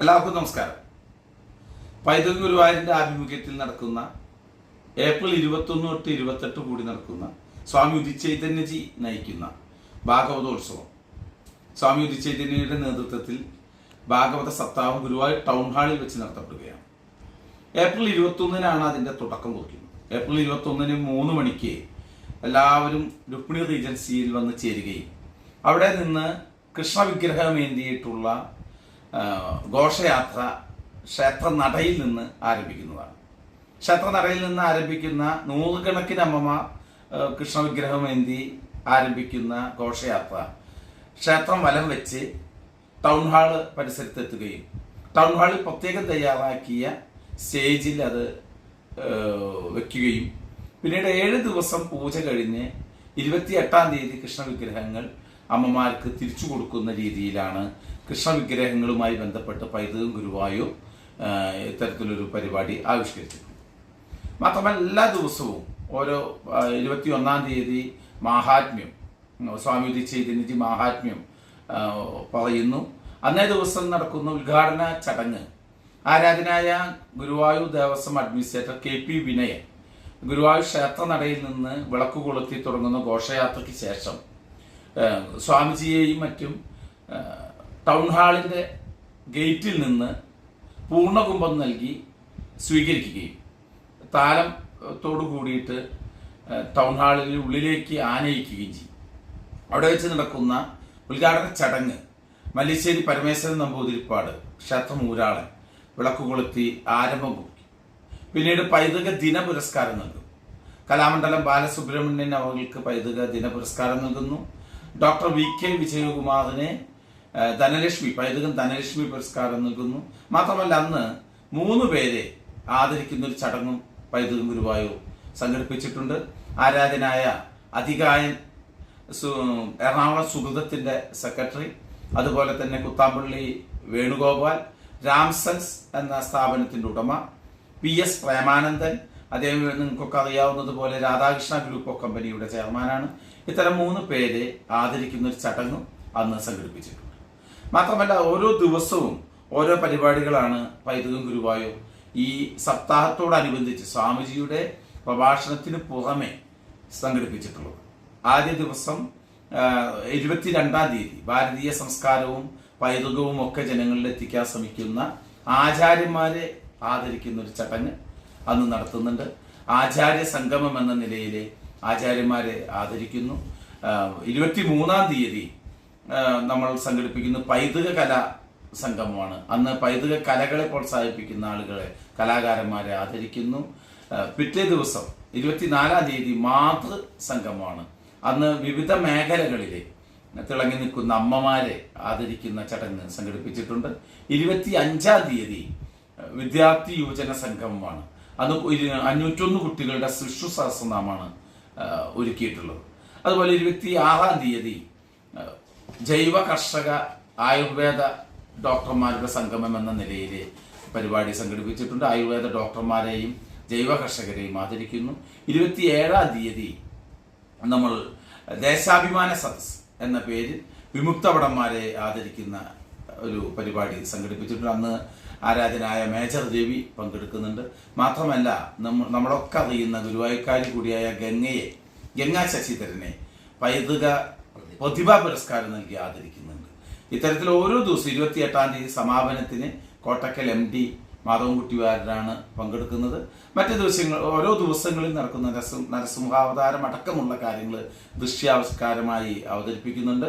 എല്ലാവർക്കും നമസ്കാരം. പൈതൽ ഗുരുവായൂരിന്റെ ആഭിമുഖ്യത്തിൽ നടക്കുന്ന ഏപ്രിൽ ഇരുപത്തൊന്ന് തൊട്ട് ഇരുപത്തെട്ട് കൂടി നടക്കുന്ന സ്വാമി ഉദിച്ചൈതന്യജി നയിക്കുന്ന ഭാഗവതോത്സവം. സ്വാമി ഉദിച്ചൈതന്യയുടെ നേതൃത്വത്തിൽ ഭാഗവത സപ്താഹം ഗുരുവായൂർ ടൗൺ ഹാളിൽ വെച്ച് നടത്തപ്പെടുകയാണ്. ഏപ്രിൽ ഇരുപത്തൊന്നിനാണ് അതിന്റെ തുടക്കം കുറിക്കുന്നത്. ഏപ്രിൽ ഇരുപത്തൊന്നിന് മൂന്ന് മണിക്ക് എല്ലാവരും രുക്മിണി റീജൻസിയിൽ വന്ന് ചേരുകയും അവിടെ നിന്ന് കൃഷ്ണ വിഗ്രഹം ഏന്തിയിട്ടുള്ള ആ, ഘോഷയാത്ര ക്ഷേത്ര നടയിൽ നിന്ന് ആരംഭിക്കുന്നതാണ്. ക്ഷേത്രനടയിൽ നിന്ന് ആരംഭിക്കുന്ന നൂറുകണക്കിന് അമ്മമാർ ആ, കൃഷ്ണ വിഗ്രഹം എന്തി ആരംഭിക്കുന്ന ഘോഷയാത്ര ക്ഷേത്രം വലം വെച്ച് ടൗൺ ഹാൾ പരിസരത്തെത്തുകയും ടൗൺ ഹാളിൽ പ്രത്യേകം തയ്യാറാക്കിയ സ്റ്റേജിൽ അത് വയ്ക്കുകയും പിന്നീട് ഏഴ് ദിവസം പൂജ കഴിഞ്ഞ് ഇരുപത്തി എട്ടാം തീയതി കൃഷ്ണ വിഗ്രഹങ്ങൾ അമ്മമാർക്ക് തിരിച്ചു കൊടുക്കുന്ന രീതിയിലാണ് കൃഷ്ണ വിഗ്രഹങ്ങളുമായി ബന്ധപ്പെട്ട് പൈതൃകം ഗുരുവായൂർ ഇത്തരത്തിലൊരു പരിപാടി ആവിഷ്കരിച്ചിട്ടുണ്ട്. മാത്രമല്ല എല്ലാ ദിവസവും ഓരോ ഇരുപത്തി ഒന്നാം തീയതി മാഹാത്മ്യം സ്വാമി ചൈതന്യജി മാഹാത്മ്യം പറയുന്നു. അന്നേ ദിവസം നടക്കുന്ന ഉദ്ഘാടന ചടങ്ങ് ആരാധനായ Guruvayur Devaswom administrator K P Vinayan. Guruvayur ക്ഷേത്ര നടയിൽ നിന്ന് വിളക്ക് കൊളുത്തി തുടങ്ങുന്ന ഘോഷയാത്രയ്ക്ക് ശേഷം സ്വാമിജിയെയും മറ്റും ടൗൺ ഹാളിന്റെ ഗേറ്റിൽ നിന്ന് പൂർണകുംഭം നൽകി സ്വീകരിക്കുകയും താലത്തോടു കൂടിയിട്ട് ടൗൺ ഹാളിൽ ഉള്ളിലേക്ക് ആനയിക്കുകയും ചെയ്യും. അവിടെ വെച്ച് നടക്കുന്ന ഉദ്ഘാടന ചടങ്ങ് മല്ലിശ്ശേരി പരമേശ്വരൻ നമ്പൂതിരിപ്പാട് ക്ഷേത്രമൂരാളൻ വിളക്ക് കൊളുത്തി ആരംഭം കുറിക്കും. പിന്നീട് പൈതൃക ദിന പുരസ്കാരം നൽകും. കലാമണ്ഡലം ബാലസുബ്രഹ്മണ്യൻ അവർക്ക് പൈതൃക ദിന പുരസ്കാരം നൽകുന്നു. ഡോക്ടർ വി കെ വിജയകുമാറിന് ധനലക്ഷ്മി പൈതൃകം ധനലക്ഷ്മി പുരസ്കാരം നൽകുന്നു. മാത്രമല്ല അന്ന് മൂന്ന് പേരെ ആദരിക്കുന്ന ഒരു ചടങ്ങും പൈതൃകം ഗുരുവായൂർ സംഘടിപ്പിച്ചിട്ടുണ്ട്. ആരാധനായ അധികായൻ എറണാകുളം സുഹൃതത്തിന്റെ സെക്രട്ടറി അതുപോലെ തന്നെ കുത്താമ്പള്ളി വേണുഗോപാൽ രാംസൻസ് എന്ന സ്ഥാപനത്തിന്റെ ഉടമ പി എസ് പ്രേമാനന്ദൻ അദ്ദേഹം നിങ്ങൾക്കൊക്കെ അറിയാവുന്നതുപോലെ രാധാകൃഷ്ണ ഗ്രൂപ്പ് കമ്പനിയുടെ ചെയർമാനാണ്. ഇത്തരം മൂന്ന് പേരെ ആദരിക്കുന്ന ഒരു ചടങ്ങും അന്ന് സംഘടിപ്പിച്ചിട്ടുണ്ട്. മാത്രമല്ല ഓരോ ദിവസവും ഓരോ പരിപാടികളാണ് പൈതൃകം ഗുരുവായൂർ. ഈ സപ്താഹത്തോടനുബന്ധിച്ച് സ്വാമിജിയുടെ പ്രഭാഷണത്തിന് പുറമെ സംഘടിപ്പിച്ചിട്ടുള്ളത്. ആദ്യ ദിവസം ഇരുപത്തിരണ്ടാം തീയതി ഭാരതീയ സംസ്കാരവും പൈതൃകവും ഒക്കെ ജനങ്ങളിൽ എത്തിക്കാൻ ശ്രമിക്കുന്ന ആചാര്യന്മാരെ ആദരിക്കുന്ന ഒരു ചടങ്ങ് അന്ന് നടത്തുന്നുണ്ട്. ആചാര്യ സംഗമം എന്ന നിലയിലെ ആചാര്യന്മാരെ ആദരിക്കുന്നു. ഇരുപത്തി മൂന്നാം തീയതി നമ്മൾ സംഘടിപ്പിക്കുന്ന പൈതൃക കലാ സംഗമമാണ്. അന്ന് പൈതൃക കലകളെ പ്രോത്സാഹിപ്പിക്കുന്ന ആളുകളെ കലാകാരന്മാരെ ആദരിക്കുന്നു. പിറ്റേ ദിവസം ഇരുപത്തിനാലാം തീയതി മാതൃ സംഗമമാണ്. അന്ന് വിവിധ മേഖലകളിലെ തിളങ്ങി നിൽക്കുന്ന അമ്മമാരെ ആദരിക്കുന്ന ചടങ്ങ് സംഘടിപ്പിച്ചിട്ടുണ്ട്. ഇരുപത്തി അഞ്ചാം തീയതി വിദ്യാർത്ഥി യുവജന സംഗമമാണ്. അന്ന് അഞ്ഞൂറ്റൊന്ന് കുട്ടികളുടെ ശിശു സഹസ്രനാമാണ് ഒരുക്കിയിട്ടുള്ളത്. അതുപോലെ ഇരുപത്തി ആറാം തീയതി ജൈവ കർഷക ആയുർവേദ ഡോക്ടർമാരുടെ സംഗമം എന്ന നിലയിൽ പരിപാടി സംഘടിപ്പിച്ചിട്ടുണ്ട്. ആയുർവേദ ഡോക്ടർമാരെയും ജൈവ കർഷകരെയും ആദരിക്കുന്നു. ഇരുപത്തിയേഴാം തീയതി നമ്മൾ ദേശാഭിമാന സദസ് എന്ന പേരിൽ വിമുക്തഭടന്മാരെ ആദരിക്കുന്ന ഒരു പരിപാടി സംഘടിപ്പിച്ചിട്ടുണ്ട്. അന്ന് ആരാധനായ മേജർ ദേവി പങ്കെടുക്കുന്നുണ്ട്. മാത്രമല്ല നമ്മൾ നമ്മളൊക്കെ അറിയുന്ന ഗുരുവായൂർക്കാരി കൂടിയായ ഗംഗയെ ഗംഗാ ശശിധരനെ പൈതൃക പ്രതിഭാ പുരസ്കാരം നൽകി ആദരിക്കുന്നുണ്ട്. ഇത്തരത്തിൽ ഓരോ ദിവസവും ഇരുപത്തി എട്ടാം തീയതി സമാപനത്തിന് കോട്ടക്കൽ എം ഡി മാധവൻകുട്ടിവാരനാണ് പങ്കെടുക്കുന്നത്. മറ്റു ദിവസങ്ങൾ ഓരോ ദിവസങ്ങളിൽ നടക്കുന്ന നരസിംഹ നരസിംഹാവതാരം അടക്കമുള്ള കാര്യങ്ങൾ ദൃശ്യാവിഷ്കാരമായി അവതരിപ്പിക്കുന്നുണ്ട്.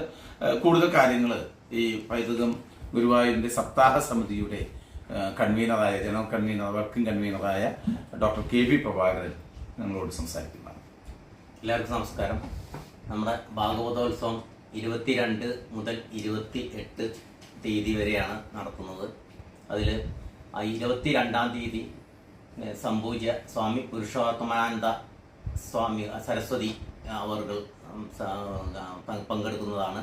കൂടുതൽ കാര്യങ്ങൾ ഈ പൈതൃകം ഗുരുവായൂരിന്റെ സപ്താഹ സമിതിയുടെ കൺവീനറായ ജനറൽ കൺവീനർ വർക്കിംഗ് കൺവീനറായ ഡോക്ടർ കെ വി പ്രഭാകരൻ നിങ്ങളോട് സംസാരിക്കുന്നതാണ്. എല്ലാവർക്കും നമസ്കാരം. നമ്മുടെ ഭാഗവതോത്സവം ഇരുപത്തിരണ്ട് മുതൽ ഇരുപത്തി എട്ട് തീയതി വരെയാണ് നടത്തുന്നത്. അതിൽ ഇരുപത്തി രണ്ടാം തീയതി സംഭൂജ്യ സ്വാമി പുരുഷോത്തമാനന്ദ സ്വാമി സരസ്വതി അവർകൾ ഉം, പങ്കെടുക്കുന്നതാണ്.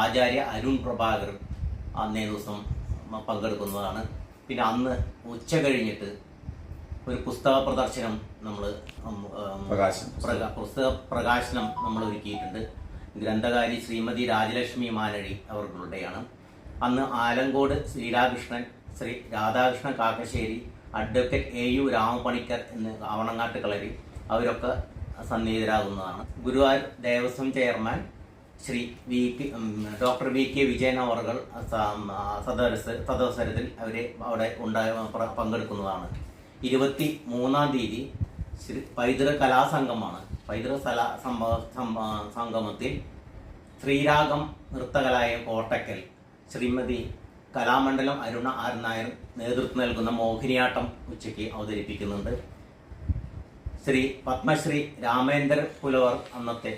ആചാര്യ അരുൺ പ്രഭാകർ അന്നേ ദിവസം പങ്കെടുക്കുന്നതാണ്. പിന്നെ അന്ന് ഉച്ച കഴിഞ്ഞിട്ട് ഒരു പുസ്തക പ്രദർശനം നമ്മൾ പുസ്തക പ്രകാശനം നമ്മൾ ഒരുക്കിയിട്ടുണ്ട്. ഗ്രന്ഥകാരി ശ്രീമതി രാജലക്ഷ്മി മാനഴി അവർക്കുള്ളതാണ് അന്ന് Alankode ശ്രീരാകൃഷ്ണൻ Shri Radhakrishna Kakkassery advocate A U Ramapanicker എന്ന് ആവണങ്ങാട്ട് കളരി അവരൊക്കെ സന്നിഹിതരാകുന്നതാണ്. Guruvayur Devaswom chairman Shri V P doctor V K Vijayan അവർകൾ സദസ് സദവസരത്തിൽ അവരെ അവിടെ ഉണ്ടായ പങ്കെടുക്കുന്നതാണ്. ഇരുപത്തി മൂന്നാം തീയതി ശ്രീ പൈതൃക കലാസംഗമാണ്. പൈതൃക കലാ സംഗമത്തിൽ ശ്രീരാഗം നൃത്തകലായ കോട്ടക്കൽ ശ്രീമതി കലാമണ്ഡലം അരുണ ആർ നായർ നേതൃത്വം നൽകുന്ന മോഹിനിയാട്ടം ഉച്ചയ്ക്ക് അവതരിപ്പിക്കുന്നുണ്ട്. ശ്രീ പത്മശ്രീ രാമേന്ദ്ര പുലവർ അന്നത്തെ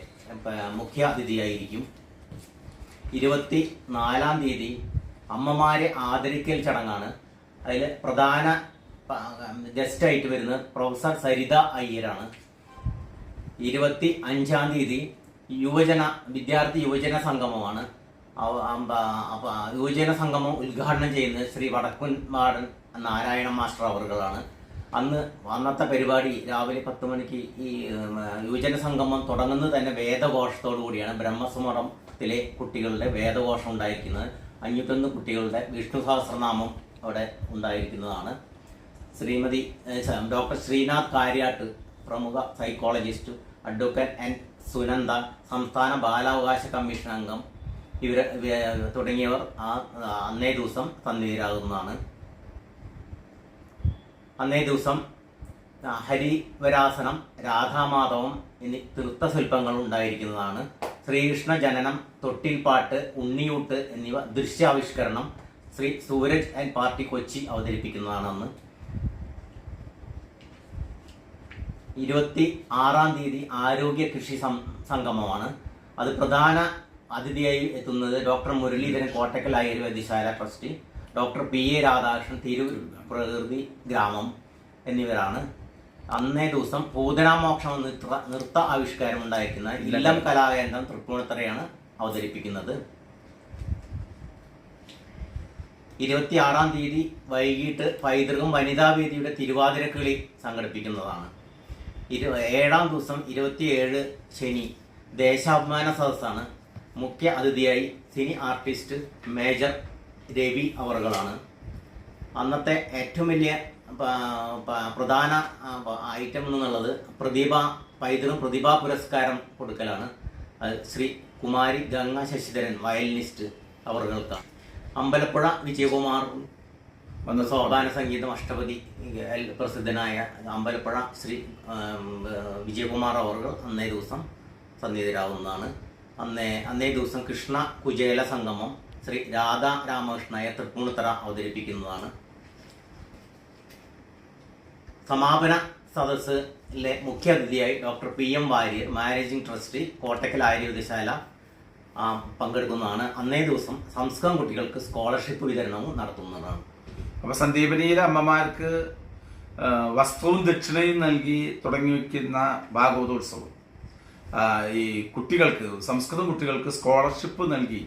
മുഖ്യ അതിഥിയായിരിക്കും. ഇരുപത്തി നാലാം തീയതി അമ്മമാരെ ആദരിക്കൽ ചടങ്ങാണ്. അതിൽ പ്രധാന ഗസ്റ്റായിട്ട് വരുന്നത് പ്രൊഫസർ സരിത അയ്യരാണ്. ഇരുപത്തി അഞ്ചാം തീയതി യുവജന വിദ്യാർത്ഥി യുവജന സംഗമമാണ്. യുവജന സംഗമം ഉദ്ഘാടനം ചെയ്യുന്നത് ശ്രീ വടക്കുൻ മാടൻ നാരായണ മാസ്റ്റർ അവറുകളാണ് അന്ന് അന്നത്തെ പരിപാടി രാവിലെ പത്ത് മണിക്ക് ഈ യുവജന സംഗമം തുടങ്ങുന്നത് തന്നെ വേദഘോഷത്തോടു കൂടിയാണ്. ബ്രഹ്മസുമറത്തിലെ കുട്ടികളുടെ വേദഘോഷം ഉണ്ടായിരിക്കുന്നത്. അഞ്ഞൂറ്റൊന്ന് കുട്ടികളുടെ വിഷ്ണു സഹസ്രനാമം അവിടെ ഉണ്ടായിരിക്കുന്നതാണ്. ശ്രീമതി ഡോക്ടർ ശ്രീനാഥ് കാര്യാട്ട് പ്രമുഖ സൈക്കോളജിസ്റ്റ് അഡ്വക്കേറ്റ് എൻ സുനന്ദ സംസ്ഥാന ബാലാവകാശ കമ്മീഷൻ അംഗം. ഇവർ തുടങ്ങിയവർ ആ അന്നേ ദിവസം സന്നിധിരാകുന്നതാണ് അന്നേ ദിവസം ഹരിവരാസനം രാധാമാധവം എന്നീ തീർത്ഥശില്പങ്ങൾ ഉണ്ടായിരിക്കുന്നതാണ്. ശ്രീകൃഷ്ണ ജനനം തൊട്ടിൽപ്പാട്ട് ഉണ്ണിയൂട്ട് എന്നിവ ദൃശ്യാവിഷ്കരണം ശ്രീ സൂരജ് ആൻഡ് പാർട്ടി കൊച്ചി അവതരിപ്പിക്കുന്നതാണ് അന്ന് ഇരുപത്തി ആറാം തീയതി ആരോഗ്യ കൃഷി സംഗമമാണ്. അത് പ്രധാന അതിഥിയായി എത്തുന്നത് doctor Muraleedharan Kottakkal Ayurvedasala trust doctor P A Radhakrishnan തിരു പ്രകൃതി ഗ്രാമം എന്നിവരാണ്. അന്നേ ദിവസം പൂതനാമോക്ഷം നൃത്ത നൃത്ത ആവിഷ്കാരം ഉണ്ടായിരിക്കുന്ന ഇല്ലം കലാകേന്ദ്രം തൃപ്പൂണിത്തറയാണ് അവതരിപ്പിക്കുന്നത്. ഇരുപത്തിയാറാം തീയതി വൈകിട്ട് പൈതൃകം വനിതാവേദിയുടെ തിരുവാതിരക്കിളി സംഘടിപ്പിക്കുന്നതാണ്. ഇരു ഏഴാം ദിവസം ഇരുപത്തിയേഴ് ശനി. ദേശാഭിമാന സദസ്സാണ്. മുഖ്യ അതിഥിയായി സിനി ആർട്ടിസ്റ്റ് മേജർ രവി അവറുകളാണ്. അന്നത്തെ ഏറ്റവും വലിയ പ്രധാന ഐറ്റം എന്നുള്ളത് പ്രതിഭ പൈതൃകം പ്രതിഭാ പുരസ്കാരം കൊടുക്കലാണ്. അത് ശ്രീ കുമാരി ഗംഗ ശശിധരൻ വയലിനിസ്റ്റ് അവറുകൾക്കാണ്. അമ്പലപ്പുഴ വിജയകുമാർ വന്ന സോപാന സംഗീതം അഷ്ടപതി പ്രസിദ്ധനായ അമ്പലപ്പുഴ ശ്രീ വിജയകുമാർ അവർകൾ അന്നേ ദിവസം സന്നിധിരാവുന്നതാണ് അന്നേ അന്നേ ദിവസം കൃഷ്ണ കുചേല സംഗമം ശ്രീ രാധാ രാമകൃഷ്ണയെ തൃപ്പൂണിത്തറ അവതരിപ്പിക്കുന്നതാണ്. സമാപന സദസ്സിലെ മുഖ്യ അതിഥിയായി doctor P M Warrier managing trustee Kottakkal Ayurvedasala പങ്കെടുക്കുന്നതാണ്. അന്നേ ദിവസം സംസ്കൃതം കുട്ടികൾക്ക് സ്കോളർഷിപ്പ് വിതരണവും നടത്തുന്നതാണ്. അപ്പൊ സന്ദീപനിയിലെ അമ്മമാർക്ക് വസ്ത്രവും ദക്ഷിണയും നൽകി തുടങ്ങി വയ്ക്കുന്ന ഭാഗവതോത്സവം. ഈ കുട്ടികൾക്ക് സംസ്കൃതം കുട്ടികൾക്ക് സ്കോളർഷിപ്പ് നൽകി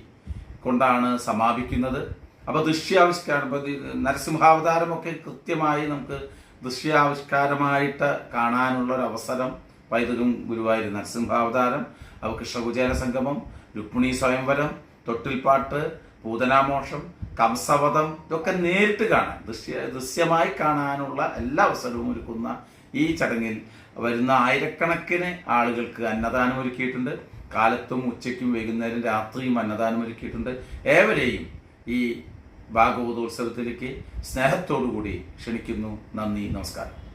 കൊണ്ടാണ് സമാപിക്കുന്നത്. അപ്പോൾ ദൃശ്യാവിഷ്കാരം നരസിംഹാവതാരമൊക്കെ കൃത്യമായി നമുക്ക് ദൃശ്യാവിഷ്കാരമായിട്ട് കാണാനുള്ള ഒരു അവസരം പൈതൃകം ഗുരുവായൂർ നരസിംഹാവതാരം അവ കൃഷ്ണകുചേര സംഗമം രുക്മിണി സ്വയംവരം തൊട്ടിൽപ്പാട്ട് പൂതനാമോഷം കംസവധം ഇതൊക്കെ നേരിട്ട് കാണാൻ ദൃശ്യ ദൃശ്യമായി കാണാനുള്ള എല്ലാ അവസരവും ഒരുക്കുന്ന ഈ ചടങ്ങിൽ വരുന്ന ആയിരക്കണക്കിന് ആളുകൾക്ക് അന്നദാനം ഒരുക്കിയിട്ടുണ്ട്. കാലത്തും ഉച്ചയ്ക്കും വൈകുന്നേരം രാത്രിയും അന്നദാനം ഒരുക്കിയിട്ടുണ്ട്. ഏവരെയും ഈ ഭാഗവതോത്സവത്തിലേക്ക് സ്നേഹത്തോടു കൂടി ക്ഷണിക്കുന്നു. നന്ദി നമസ്കാരം.